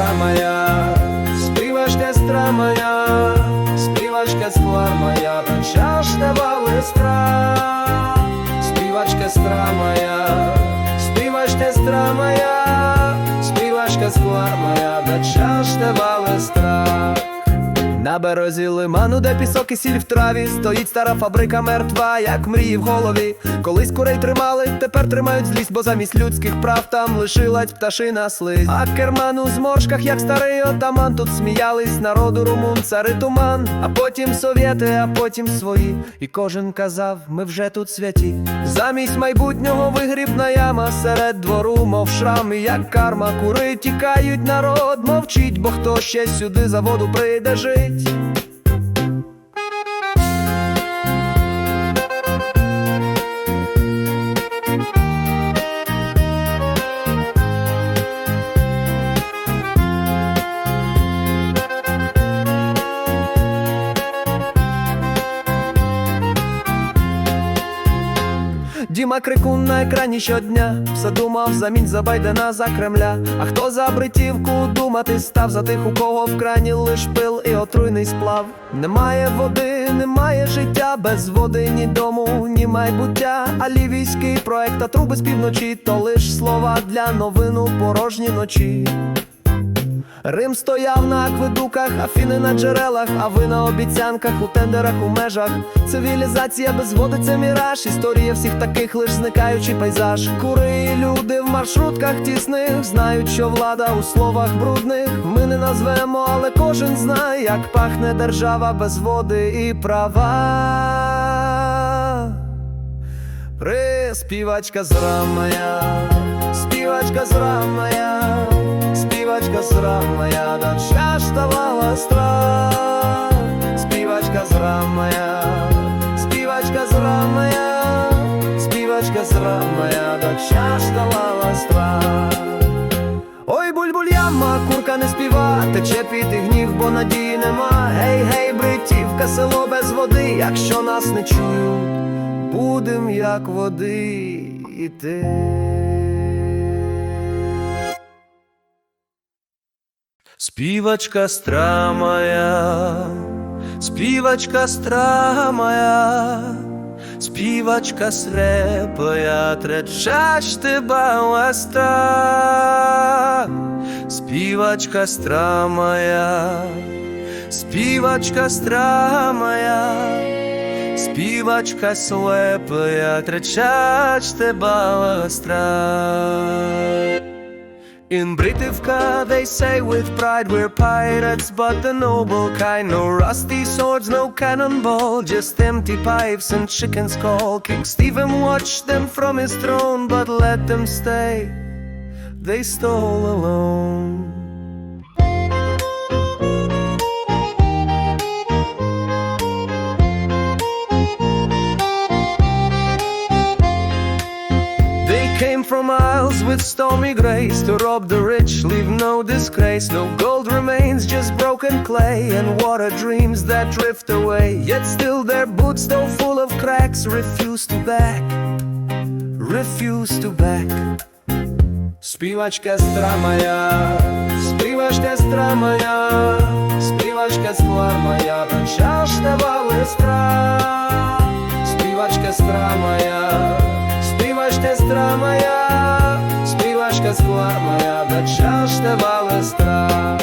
сестра моя, співачка сестра моя, співачка скла моя, та чаштова листра, співачка сестра моя, співачка сестра моя, співачка скла моя, та чаштова листра. На березі лиману, де пісок і сіль в траві, стоїть стара фабрика мертва, як мрії в голові. Колись курей тримали, тепер тримають злість, бо замість людських прав там лишилась пташина слизь. А керман у зморшках, як старий отаман, тут сміялись народу румун, цари туман, а потім совєти, а потім свої. І кожен казав, ми вже тут святі. Замість майбутнього вигрібна яма серед двору, мов шрам, і як карма, кури тікають, народ мовчить, бо хто ще сюди за воду прийде жить. it. Діма крикун на екрані щодня все думав замінь за Байдена за Кремля. А хто за бритівку думати став за тих, у кого в крані лиш пил і отруйний сплав. Немає води, немає життя, без води ні дому, ні майбуття. А лівійський проект, а труби з півночі, то лиш слова для новину порожні ночі. Рим стояв на акведуках, афіни на джерелах, а ви на обіцянках, у тендерах, у межах. Цивілізація без води міраж. Історія всіх таких лиш зникаючий пейзаж. Кури і люди в маршрутках тісних знають, що влада у словах брудних. Ми не назвемо, але кожен знає, як пахне держава без води і права. Приспівачка зра моя, співачка зра моя, співачка зра моя, доча ж давала співачка зра моя, співачка зра моя, співачка зра моя, доча ж давала стра. Ой, буль-буль яма, курка не співа, тече під і гнів, бо надії нема. Гей, гей, бритівка, село без води, якщо нас не чують, будем як води іти. Співачка стра моя, співачка стра моя, співачка срепоя, тречаш тебе ласта, співачка стра моя, співачка стра моя, співачка слепая, тречаш тебе ластра. In Britivka, they say with pride we're pirates, but the noble kind. No rusty swords, no cannonball, just empty pipes and chicken's call. King Stephen watched them from his throne, but let them stay. They stole alone. came from miles with stormy grace to rob the rich, leave no disgrace. No gold remains, just broken clay and water dreams that drift away. Yet still their boots, though full of cracks, refuse to back, refuse to back. Співачка стра моя, співачка стра моя, співачка скла моя, та ж тебе листра. Співачка стра моя, Моя, співачка скла моя, тебе листра.